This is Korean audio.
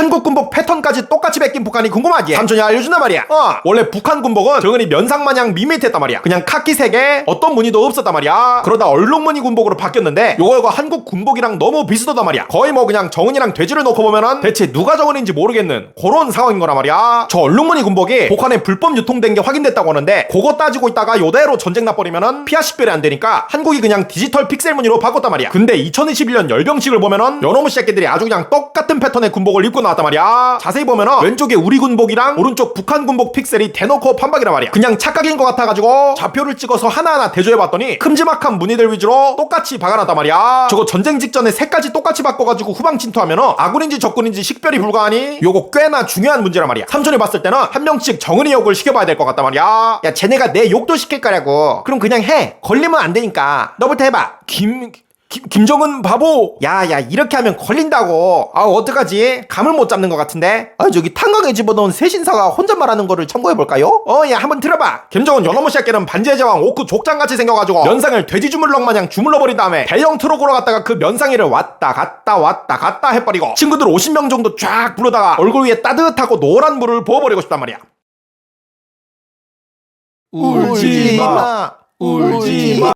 한국 군복 패턴까지 똑같이 베낀 북한이 궁금하지? 삼촌이 알려준단 말이야. 어. 원래 북한 군복은 정은이 면상마냥 밋밋했단 말이야. 그냥 카키색에 어떤 무늬도 없었단 말이야. 그러다 얼룩무늬 군복으로 바뀌었는데 요거 요거 한국 군복이랑 너무 비슷하단 말이야. 거의 뭐 그냥 정은이랑 돼지를 놓고 보면은 대체 누가 정은인지 모르겠는 그런 상황인 거란 말이야. 저 얼룩무늬 군복이 북한에 불법 유통된 게 확인됐다고 하는데 그거 따지고 있다가 요대로 전쟁 나버리면은 피아 식별이 안 되니까 한국이 그냥 디지털 픽셀 무늬로 바꿨단 말이야. 근데 2021년 열병식을 보면은 요놈의 새끼들이 아주 그냥 똑같은 패턴의 군복을 입고 나 왔단 말이야. 자세히 보면은 왼쪽에 우리 군복이랑 오른쪽 북한 군복 픽셀이 대놓고 판박이란 말이야. 그냥 착각인 것 같아가지고 좌표를 찍어서 하나하나 대조해봤더니 큼지막한 무늬들 위주로 똑같이 박아놨단 말이야. 저거 전쟁 직전에 색까지 똑같이 바꿔가지고 후방 침투하면은 아군인지 적군인지 식별이 불가하니 요거 꽤나 중요한 문제란 말이야. 삼촌이 봤을 때는 한 명씩 정은이 욕을 시켜봐야 될 것 같단 말이야. 야 쟤네가 내 욕도 시킬 거라고. 그럼 그냥 해. 걸리면 안 되니까. 너부터 해봐. 김... 김, 김정은 바보! 야 야 이렇게 하면 걸린다고. 아 어떡하지? 감을 못 잡는 것 같은데? 아 저기 탄광에 집어넣은 새신사가 혼자 말하는 거를 참고해볼까요? 어 야 한번 들어봐. 김정은 요놈의 새끼는 반지의 제왕 오크 족장같이 생겨가지고 면상을 돼지 주물럭 마냥 주물러버린 다음에 대형 트럭으로 갔다가 그 면상이를 왔다 갔다 왔다 갔다 해버리고 친구들 50명 정도 쫙 부르다가 얼굴 위에 따뜻하고 노란 물을 부어버리고 싶단 말이야. 울지 마. 울지 마.